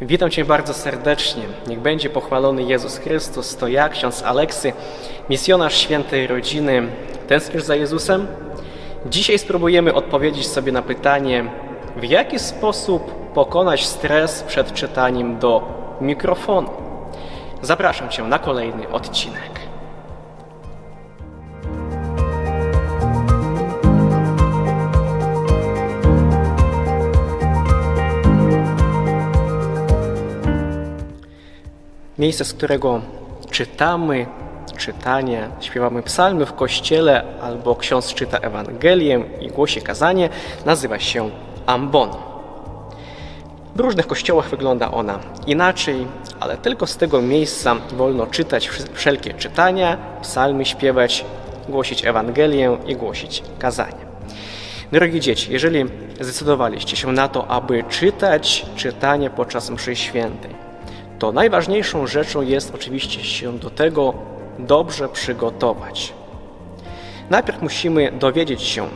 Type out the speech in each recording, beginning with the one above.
Witam Cię bardzo serdecznie. Niech będzie pochwalony Jezus Chrystus. To ja, ksiądz Aleksy, misjonarz świętej rodziny. Tęsknisz za Jezusem? Dzisiaj spróbujemy odpowiedzieć sobie na pytanie, w jaki sposób pokonać stres przed czytaniem do mikrofonu. Zapraszam Cię na kolejny odcinek. Miejsce, z którego czytamy czytanie, śpiewamy psalmy w kościele albo ksiądz czyta Ewangelię i głosi kazanie, nazywa się amboną. W różnych kościołach wygląda ona inaczej, ale tylko z tego miejsca wolno czytać wszelkie czytania, psalmy śpiewać, głosić Ewangelię i głosić kazanie. Drogi dzieci, jeżeli zdecydowaliście się na to, aby czytać czytanie podczas mszy świętej, to najważniejszą rzeczą jest oczywiście się do tego dobrze przygotować. Najpierw musimy dowiedzieć się,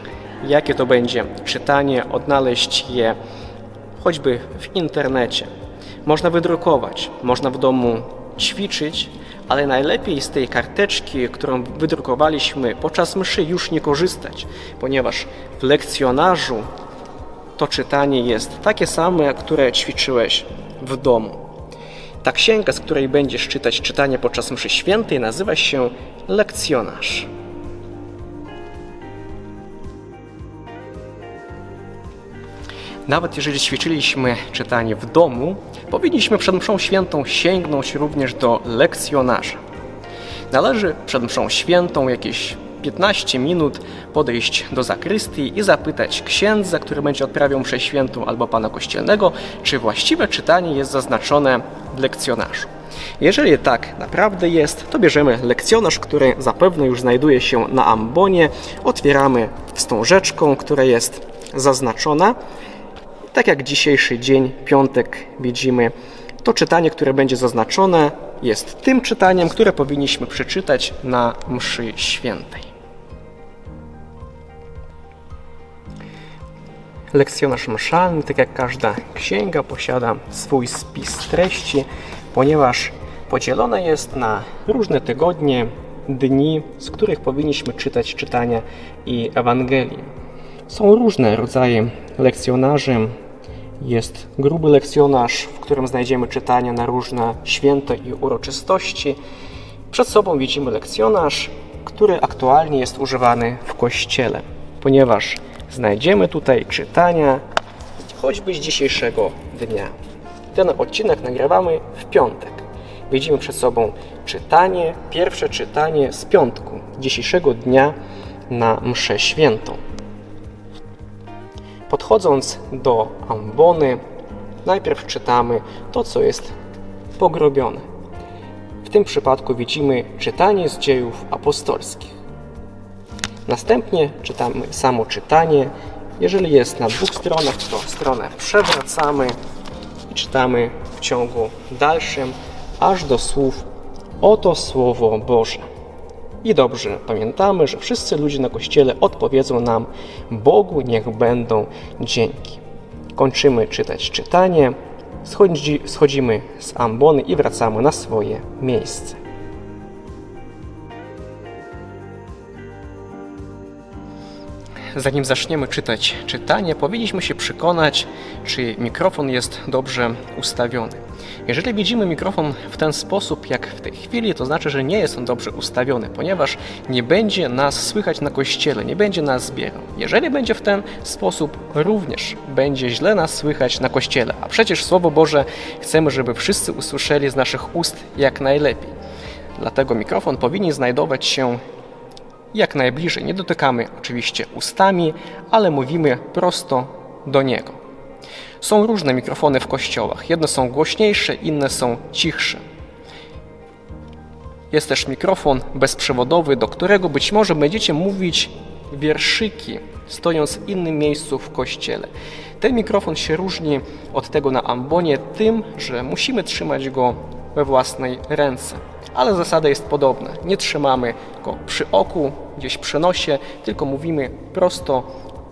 jakie to będzie czytanie, odnaleźć je choćby w internecie. Można wydrukować, można w domu ćwiczyć, ale najlepiej z tej karteczki, którą wydrukowaliśmy podczas mszy, już nie korzystać, ponieważ w lekcjonarzu to czytanie jest takie same, które ćwiczyłeś w domu. Ta księga, z której będziesz czytać czytanie podczas mszy świętej, nazywa się lekcjonarz. Nawet jeżeli ćwiczyliśmy czytanie w domu, powinniśmy przed mszą świętą sięgnąć również do lekcjonarza. Należy przed mszą świętą jakieś 15 minut podejść do zakrystii i zapytać księdza, który będzie odprawiał mszę świętą albo pana kościelnego, czy właściwe czytanie jest zaznaczone w lekcjonarzu. Jeżeli tak naprawdę jest, to bierzemy lekcjonarz, który zapewne już znajduje się na ambonie, otwieramy wstążeczką, która jest zaznaczona. Tak jak dzisiejszy dzień, piątek, widzimy, to czytanie, które będzie zaznaczone, jest tym czytaniem, które powinniśmy przeczytać na mszy świętej. Lekcjonarz mszalny, tak jak każda księga, posiada swój spis treści, ponieważ podzielone jest na różne tygodnie, dni, z których powinniśmy czytać czytania i Ewangelii. Są różne rodzaje lekcjonarzy. Jest gruby lekcjonarz, w którym znajdziemy czytania na różne święta i uroczystości. Przed sobą widzimy lekcjonarz, który aktualnie jest używany w kościele, ponieważ znajdziemy tutaj czytania choćby z dzisiejszego dnia. Ten odcinek nagrywamy w piątek. Widzimy przed sobą czytanie, pierwsze czytanie z piątku, dzisiejszego dnia na mszę świętą. Podchodząc do ambony, najpierw czytamy to, co jest pogrobione. W tym przypadku widzimy czytanie z dziejów apostolskich. Następnie czytamy samo czytanie. Jeżeli jest na dwóch stronach, to stronę przewracamy i czytamy w ciągu dalszym, aż do słów Oto Słowo Boże. I dobrze pamiętamy, że wszyscy ludzie na kościele odpowiedzą nam Bogu niech będą dzięki. Kończymy czytać czytanie, schodzi, schodzimy z ambony i wracamy na swoje miejsce. Zanim zaczniemy czytać czytanie, powinniśmy się przekonać, czy mikrofon jest dobrze ustawiony. Jeżeli widzimy mikrofon w ten sposób, jak w tej chwili, to znaczy, że nie jest on dobrze ustawiony, ponieważ nie będzie nas słychać na kościele, nie będzie nas zbierał. Jeżeli będzie w ten sposób, również będzie źle nas słychać na kościele. A przecież Słowo Boże chcemy, żeby wszyscy usłyszeli z naszych ust jak najlepiej. Dlatego mikrofon powinien znajdować się jak najbliżej. Nie dotykamy oczywiście ustami, ale mówimy prosto do niego. Są różne mikrofony w kościołach. Jedne są głośniejsze, inne są cichsze. Jest też mikrofon bezprzewodowy, do którego być może będziecie mówić wierszyki, stojąc w innym miejscu w kościele. Ten mikrofon się różni od tego na ambonie tym, że musimy trzymać go we własnej ręce. Ale zasada jest podobna. Nie trzymamy go przy oku, gdzieś przy nosie, tylko mówimy prosto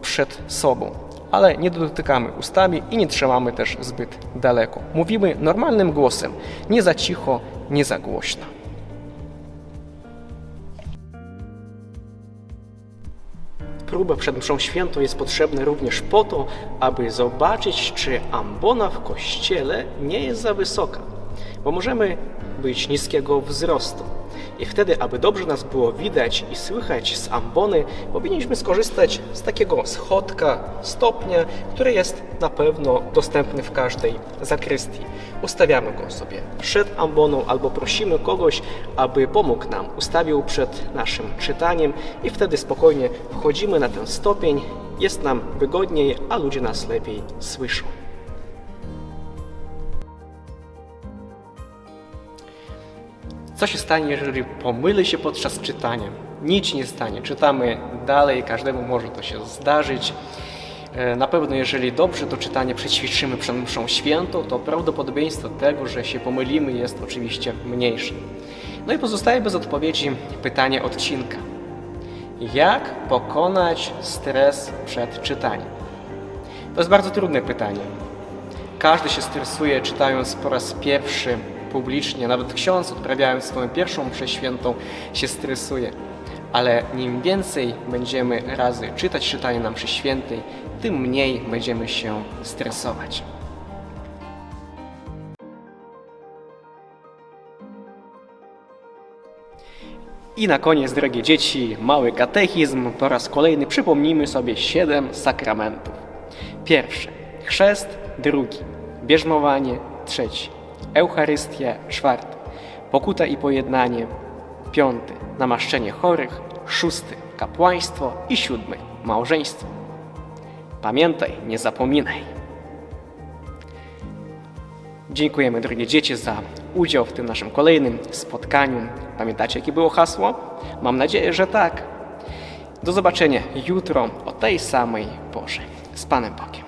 przed sobą. ale nie dotykamy ustami i nie trzymamy też zbyt daleko. Mówimy normalnym głosem, nie za cicho, nie za głośno. Próba przed mszą świętą jest potrzebna również po to, aby zobaczyć, czy ambona w kościele nie jest za wysoka, bo możemy być niskiego wzrostu. I wtedy, aby dobrze nas było widać i słychać z ambony, powinniśmy skorzystać z takiego schodka, stopnia, który jest na pewno dostępny w każdej zakrystii. Ustawiamy go sobie przed amboną albo prosimy kogoś, aby pomógł nam, ustawił przed naszym czytaniem i wtedy spokojnie wchodzimy na ten stopień, jest nam wygodniej, a ludzie nas lepiej słyszą. Co się stanie, jeżeli pomylę się podczas czytania? Nic nie stanie. Czytamy dalej, każdemu może to się zdarzyć. E, Na pewno, jeżeli dobrze to czytanie przećwiczymy przed mszą świętą, to prawdopodobieństwo tego, że się pomylimy, jest oczywiście mniejsze. No i pozostaje bez odpowiedzi pytanie odcinka. Jak pokonać stres przed czytaniem? To jest bardzo trudne pytanie. Każdy się stresuje czytając po raz pierwszy publicznie, nawet ksiądz odprawiając swoją pierwszą mszę się stresuje. Ale im więcej będziemy razy czytać czytanie na mszy świętej, tym mniej będziemy się stresować. I na koniec, drogie dzieci, mały katechizm. Po raz kolejny przypomnijmy sobie siedem sakramentów. Pierwszy chrzest, drugi bierzmowanie, trzeci Eucharystia, czwarty pokuta i pojednanie, piąty namaszczenie chorych, szósty kapłaństwo i siódmy małżeństwo. Pamiętaj, nie zapominaj. Dziękujemy, drogie dzieci, za udział w tym naszym kolejnym spotkaniu. Pamiętacie, jakie było hasło? Mam nadzieję, że tak. Do zobaczenia jutro o tej samej porze. Z Panem Bogiem.